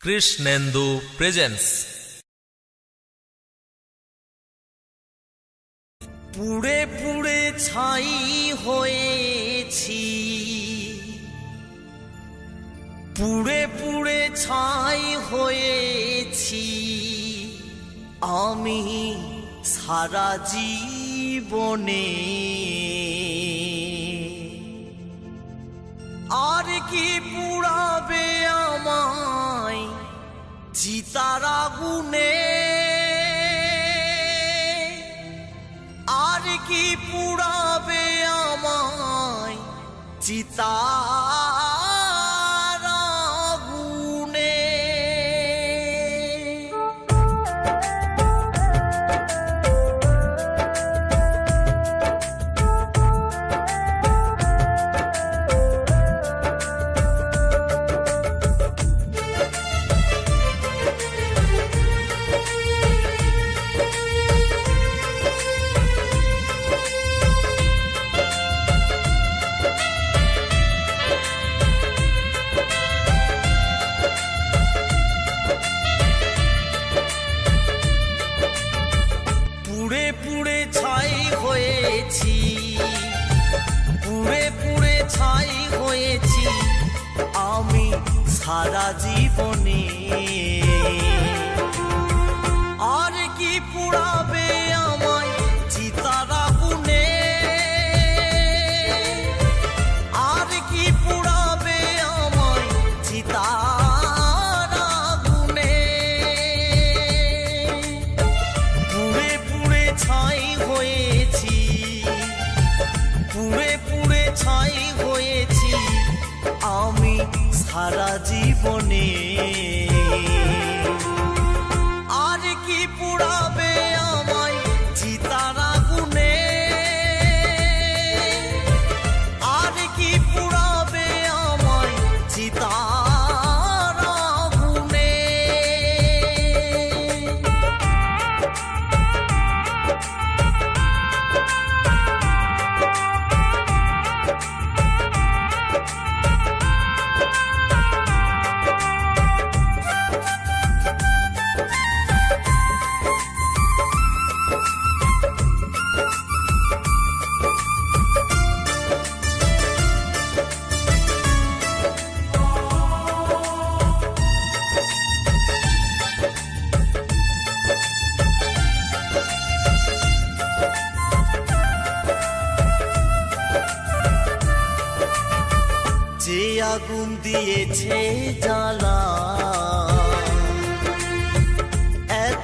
Krishnendu presence পুড়ে পুড়ে ছাই হয়েছি। পুড়ে পুড়ে ছাই হয়েছি। আমি সারা জীবনে। আর কি পুড়াবে আমায় চিতার গুনে আর কি পুড়াবে আমায় চিতার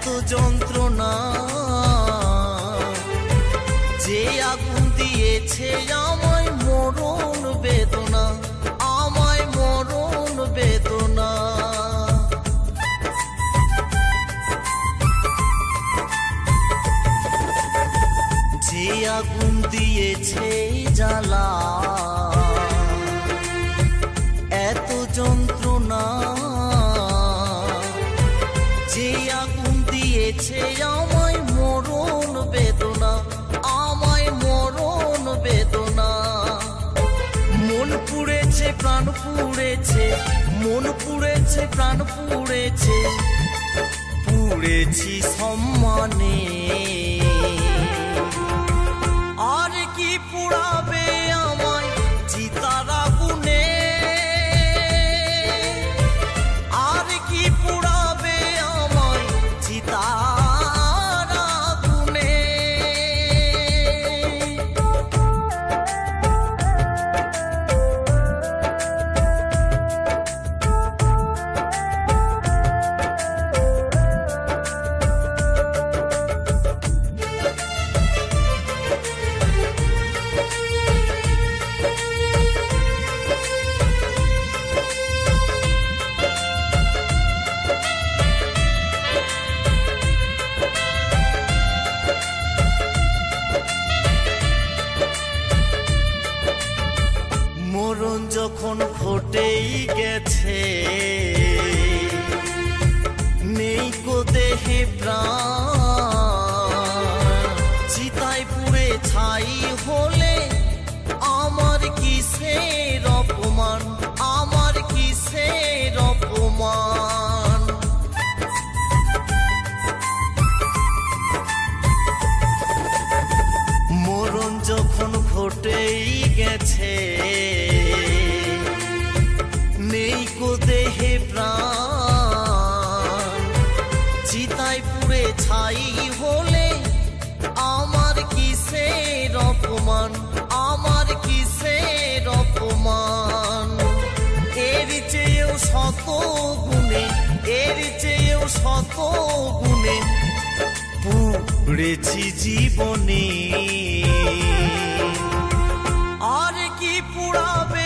এত যন্ত্রণা। যে আগুন দিয়েছে আমায় দিয়েছে আমায় মরণ বেদনা, আমায় মরণ বেদনা। মন পুড়েছে, প্রাণ পুড়েছে, মন পুড়েছে, প্রাণ পুড়েছে, পুড়েছি সম্মানে। আর কি পুড়াবে? গুণে পুড়েছি জীবনে। আর কি পুড়াবে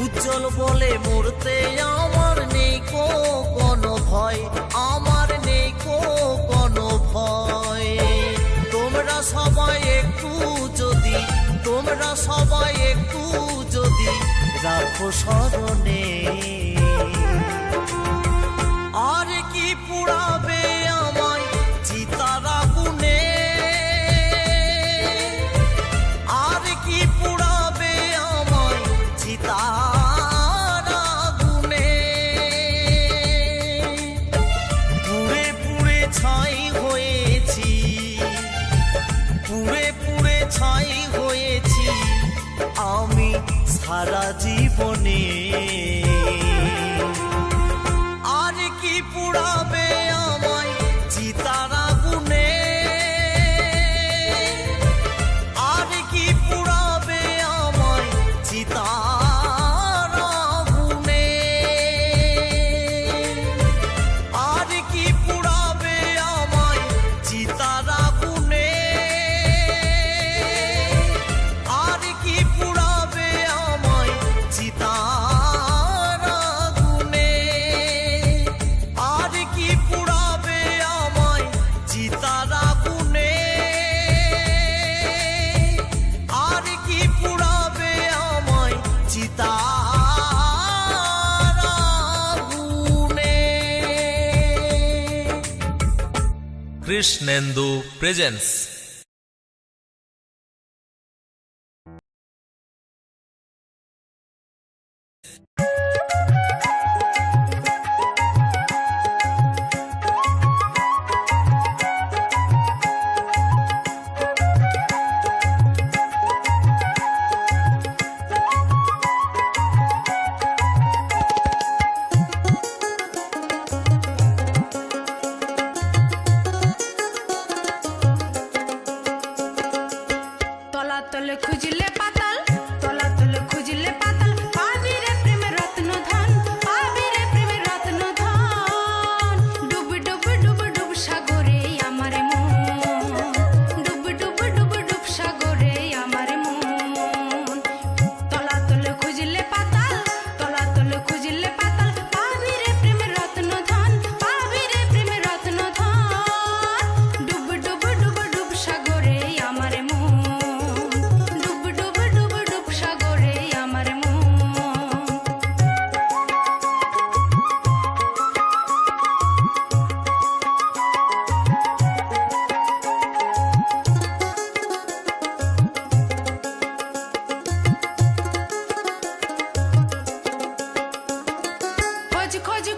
উজ্জ্বল বলে আমার কোনো ভয়, আমার কোনো তোমরা সবাই একটু যদি, তোমরা সবাই একটু যদি রাখো স্মরণে। Krishnendu presence 就开就。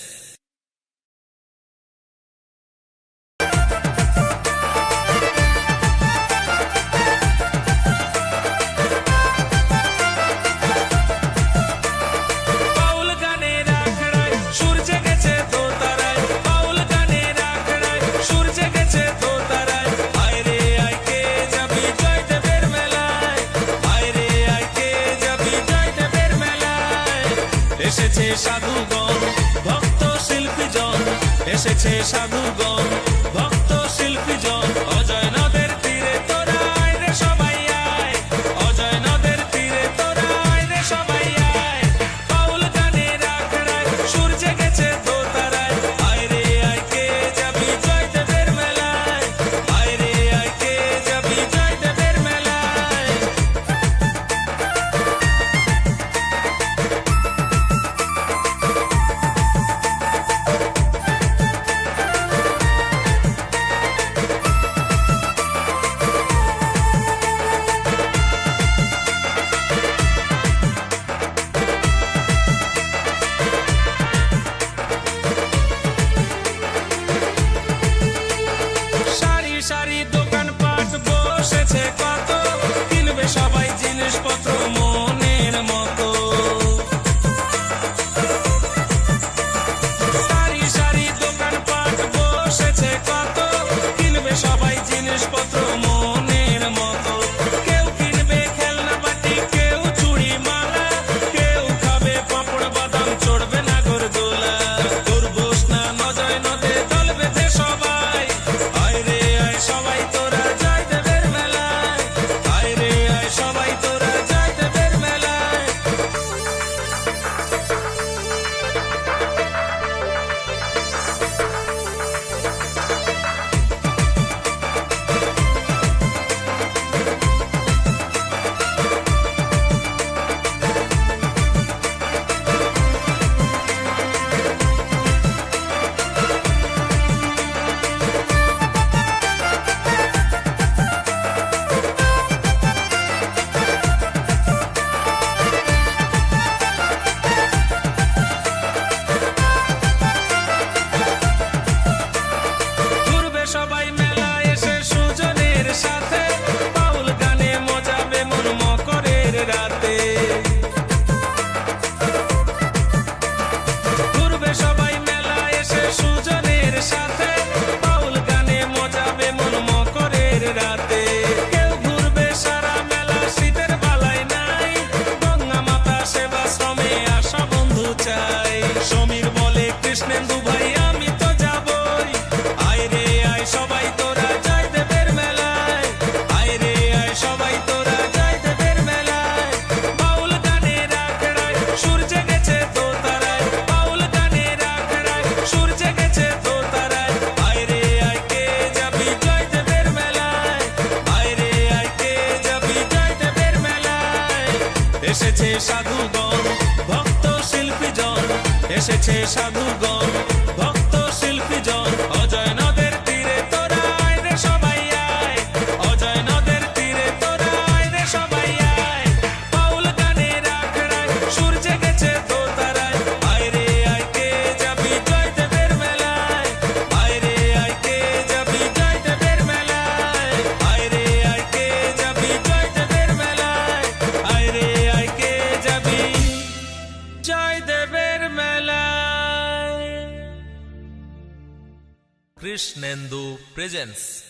gone. deixa no মেলায় কৃষ্ণেন্দু প্রেজেন্স